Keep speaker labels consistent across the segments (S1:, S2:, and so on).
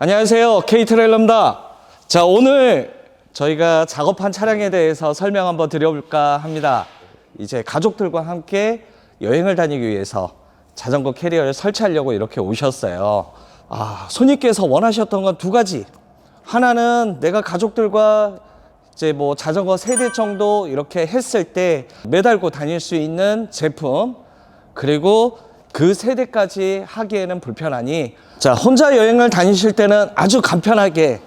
S1: 안녕하세요. K트레일러입니다. 자, 오늘 저희가 작업한 차량에 대해서 설명 한번 드려볼까 합니다. 이제 가족들과 함께 여행을 다니기 위해서 자전거 캐리어를 설치하려고 이렇게 오셨어요. 아, 손님께서 원하셨던 건 두 가지. 하나는 내가 가족들과 이제 뭐 자전거 세 대 정도 이렇게 했을 때 매달고 다닐 수 있는 제품. 그리고 그 세대까지 하기에는 불편하니 자 혼자 여행을 다니실 때는 아주 간편하게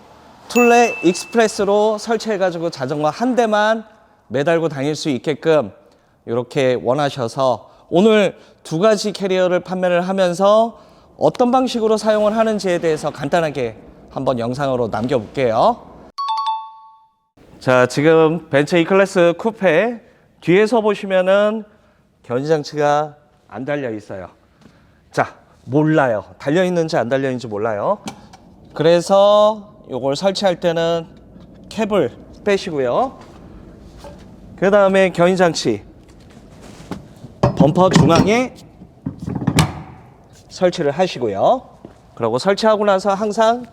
S1: 툴레 익스프레스로 설치해 가지고 자전거 한 대만 매달고 다닐 수 있게끔 이렇게 원하셔서 오늘 두 가지 캐리어를 판매를 하면서 어떤 방식으로 사용을 하는지에 대해서 간단하게 한번 영상으로 남겨볼게요. 자, 지금 벤츠 E클래스 쿠페 뒤에서 보시면은 견지 장치가 안 달려 있어요. 자, 몰라요. 달려 있는지 안 달려 있는지 몰라요. 그래서 요걸 설치할 때는 캡을 빼시고요. 그 다음에 견인 장치 범퍼 중앙에 설치를 하시고요. 그리고 설치하고 나서 항상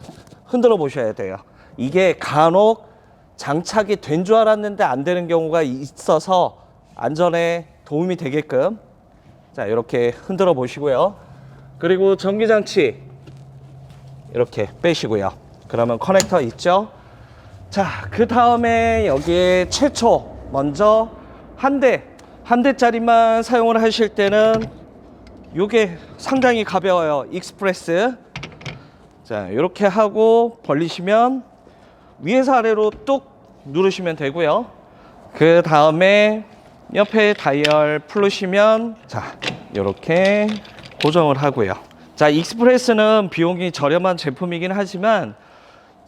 S1: 흔들어 보셔야 돼요. 이게 간혹 장착이 된 줄 알았는데 안 되는 경우가 있어서 안전에 도움이 되게끔 자 이렇게 흔들어 보시고요. 그리고 전기장치 이렇게 빼시고요. 그러면 커넥터 있죠? 자, 그 다음에 여기에 최초 먼저 한 대, 한 대짜리만 사용을 하실 때는 이게 상당히 가벼워요. 익스프레스. 자, 이렇게 하고 벌리시면 위에서 아래로 뚝 누르시면 되고요. 그 다음에 옆에 다이얼 풀으시면 자, 이렇게 고정을 하고요. 자, 익스프레스는 비용이 저렴한 제품이긴 하지만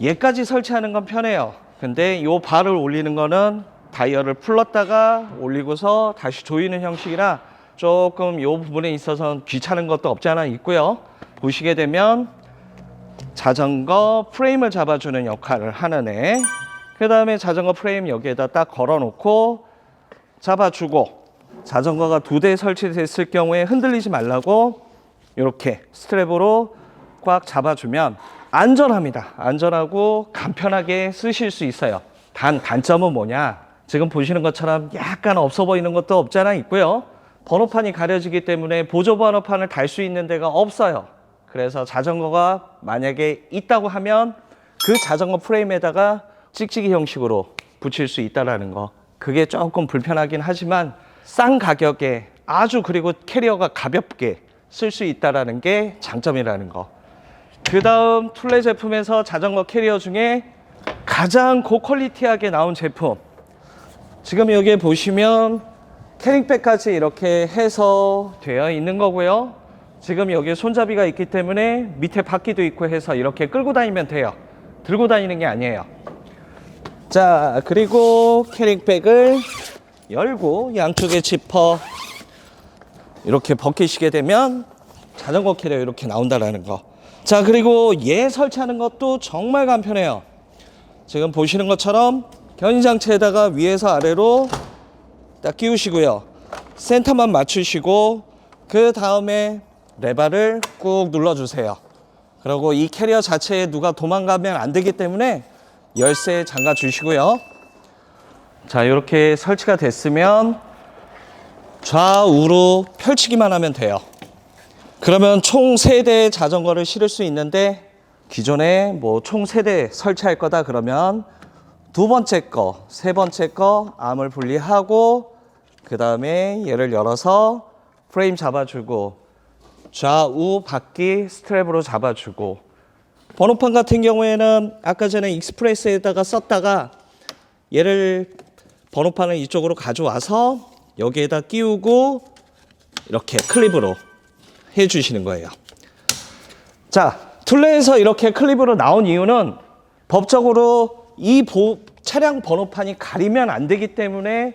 S1: 얘까지 설치하는 건 편해요. 근데 요 발을 올리는 거는 다이얼을 풀렀다가 올리고서 다시 조이는 형식이라 조금 요 부분에 있어서 귀찮은 것도 없지 않아 있고요. 보시게 되면 자전거 프레임을 잡아주는 역할을 하는 애. 그 다음에 자전거 프레임 여기에다 딱 걸어 놓고 잡아주고 자전거가 두 대 설치됐을 경우에 흔들리지 말라고 이렇게 스트랩으로 꽉 잡아주면 안전합니다. 안전하고 간편하게 쓰실 수 있어요. 단 단점은 뭐냐? 지금 보시는 것처럼 약간 없어 보이는 것도 없잖아 있고요. 번호판이 가려지기 때문에 보조 번호판을 달 수 있는 데가 없어요. 그래서 자전거가 만약에 있다고 하면 그 자전거 프레임에다가 찍찍이 형식으로 붙일 수 있다라는 거. 그게 조금 불편하긴 하지만 싼 가격에 아주 그리고 캐리어가 가볍게 쓸 수 있다라는 게 장점이라는 거. 그 다음 툴레 제품에서 자전거 캐리어 중에 가장 고퀄리티하게 나온 제품. 지금 여기에 보시면 캐링백까지 이렇게 해서 되어 있는 거고요. 지금 여기에 손잡이가 있기 때문에 밑에 바퀴도 있고 해서 이렇게 끌고 다니면 돼요. 들고 다니는 게 아니에요. 자, 그리고 캐링백을 열고 양쪽에 지퍼 이렇게 벗기시게 되면 자전거 캐리어 이렇게 나온다라는 거. 자, 그리고 얘 설치하는 것도 정말 간편해요. 지금 보시는 것처럼 견인장치에다가 위에서 아래로 딱 끼우시고요. 센터만 맞추시고 그 다음에 레바를 꾹 눌러주세요. 그리고 이 캐리어 자체에 누가 도망가면 안 되기 때문에 열쇠 잠가 주시고요. 자, 이렇게 설치가 됐으면 좌우로 펼치기만 하면 돼요. 그러면 총 세대의 자전거를 실을 수 있는데 기존에 뭐 총 세 대 설치할 거다 그러면 두 번째 거, 세 번째 거 암을 분리하고 그 다음에 얘를 열어서 프레임 잡아주고 좌우 바퀴 스트랩으로 잡아주고 번호판 같은 경우에는 아까 전에 익스프레스에다가 썼다가 얘를 번호판을 이쪽으로 가져와서 여기에다 끼우고 이렇게 클립으로 해 주시는 거예요. 자, 툴레에서 이렇게 클립으로 나온 이유는 법적으로 이 보- 차량 번호판이 가리면 안 되기 때문에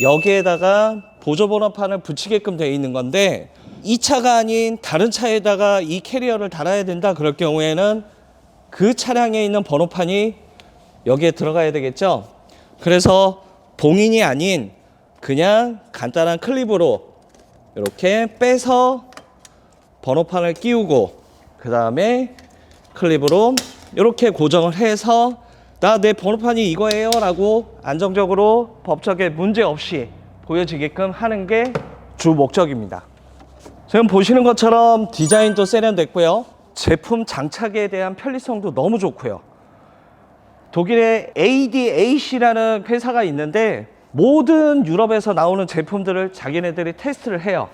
S1: 여기에다가 보조 번호판을 붙이게끔 되어 있는 건데 이 차가 아닌 다른 차에다가 이 캐리어를 달아야 된다 그럴 경우에는 그 차량에 있는 번호판이 여기에 들어가야 되겠죠. 그래서 봉인이 아닌 그냥 간단한 클립으로 이렇게 빼서 번호판을 끼우고 그 다음에 클립으로 이렇게 고정을 해서 나 내 번호판이 이거예요 라고 안정적으로 법적에 문제 없이 보여지게끔 하는 게 주 목적입니다. 지금 보시는 것처럼 디자인도 세련됐고요. 제품 장착에 대한 편리성도 너무 좋고요. 독일의 ADAC라는 회사가 있는데 모든 유럽에서 나오는 제품들을 자기네들이 테스트를 해요.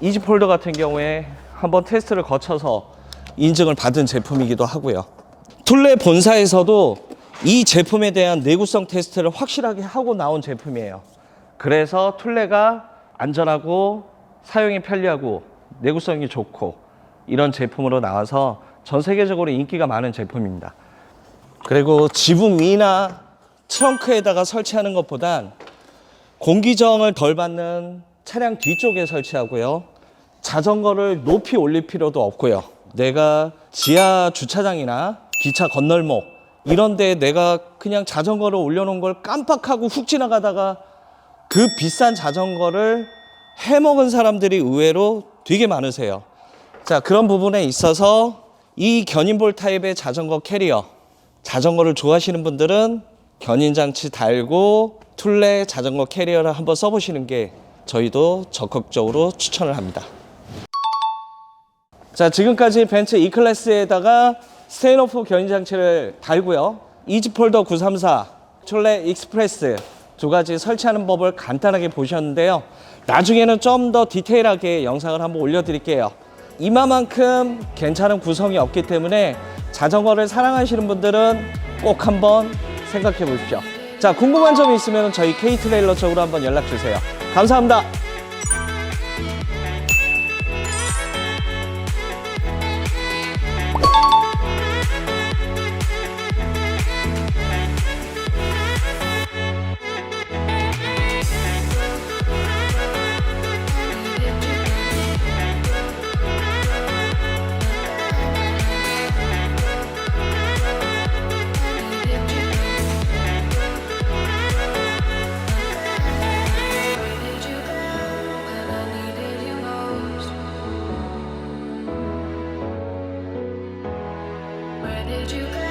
S1: 이지폴더 같은 경우에 한번 테스트를 거쳐서 인증을 받은 제품이기도 하고요. 툴레 본사에서도 이 제품에 대한 내구성 테스트를 확실하게 하고 나온 제품이에요. 그래서 툴레가 안전하고 사용이 편리하고 내구성이 좋고 이런 제품으로 나와서 전 세계적으로 인기가 많은 제품입니다. 그리고 지붕 위나 트렁크에다가 설치하는 것보단 공기저항을 덜 받는 차량 뒤쪽에 설치하고요. 자전거를 높이 올릴 필요도 없고요. 내가 지하 주차장이나 기차 건널목 이런 데 내가 그냥 자전거를 올려놓은 걸 깜빡하고 훅 지나가다가 그 비싼 자전거를 해먹은 사람들이 의외로 되게 많으세요. 자, 그런 부분에 있어서 이 견인볼 타입의 자전거 캐리어 자전거를 좋아하시는 분들은 견인 장치 달고 툴레 자전거 캐리어를 한번 써보시는 게 저희도 적극적으로 추천을 합니다. 자, 지금까지 벤츠 E 클래스에다가 스테인오프 견인 장치를 달고요. 이지폴더 934, 툴레 익스프레스 두 가지 설치하는 법을 간단하게 보셨는데요. 나중에는 좀 더 디테일하게 영상을 한번 올려드릴게요. 이마만큼 괜찮은 구성이 없기 때문에 자전거를 사랑하시는 분들은 꼭 한번 생각해 보십시오. 자, 궁금한 점이 있으면 저희 K 트레일러 쪽으로 한번 연락 주세요. 감사합니다.
S2: Where did you go